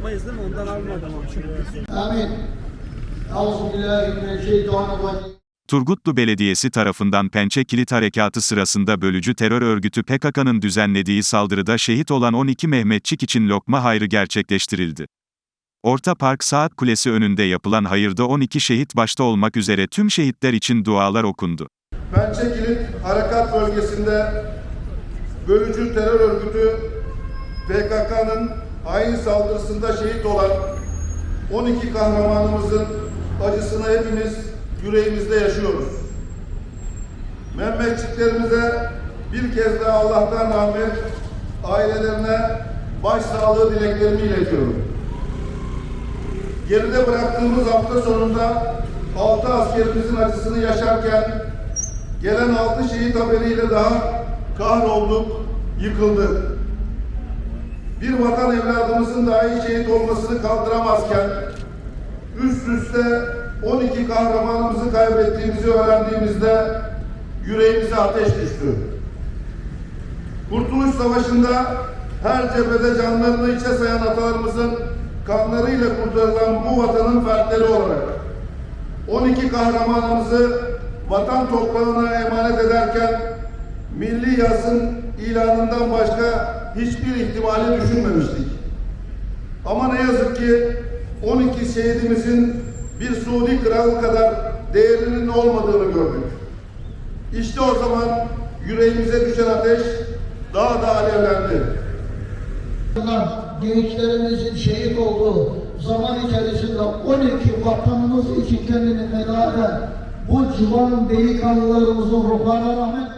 yapmayız değil mi? Ondan almadım. Amin. Turgutlu Belediyesi tarafından Pençe Kilit Harekatı sırasında bölücü terör örgütü PKK'nın düzenlediği saldırıda şehit olan 12 Mehmetçik için lokma hayrı gerçekleştirildi. Orta Park Saat Kulesi önünde yapılan hayırda 12 şehit başta olmak üzere tüm şehitler için dualar okundu. Pençe Kilit Harekat Bölgesi'nde bölücü terör örgütü PKK'nın hain saldırısında şehit olan 12 kahramanımızın acısını hepimiz yüreğimizde yaşıyoruz. Mehmetçiklerimize bir kez daha Allah'tan rahmet, ailelerine başsağlığı dileklerimi iletiyorum. Geride bıraktığımız hafta sonunda 6 askerimizin acısını yaşarken gelen 6 şehit haberiyle daha kahrolduk, yıkıldık. Bir vatan evladımızın dahi şehit olmasını kaldıramazken üst üste 12 kahramanımızı kaybettiğimizi öğrendiğimizde yüreğimize ateş düştü. Kurtuluş Savaşı'nda her cephede canlarını içe sayan atalarımızın kanlarıyla kurtarılan bu vatanın fertleri olarak 12 kahramanımızı vatan toprağına emanet ederken milli yazın ilanından başka hiçbir ihtimali düşünmemiştik. Ama ne yazık ki 12 şehidimizin bir Suudi kral kadar değerinin olmadığını gördük. İşte o zaman yüreğimize düşen ateş daha da alevlendi. Gençlerimizin şehit olduğu zaman içerisinde 12 vatanımız için kendini feda eden bu civan delikanlılarımızın ruhlarına rahmet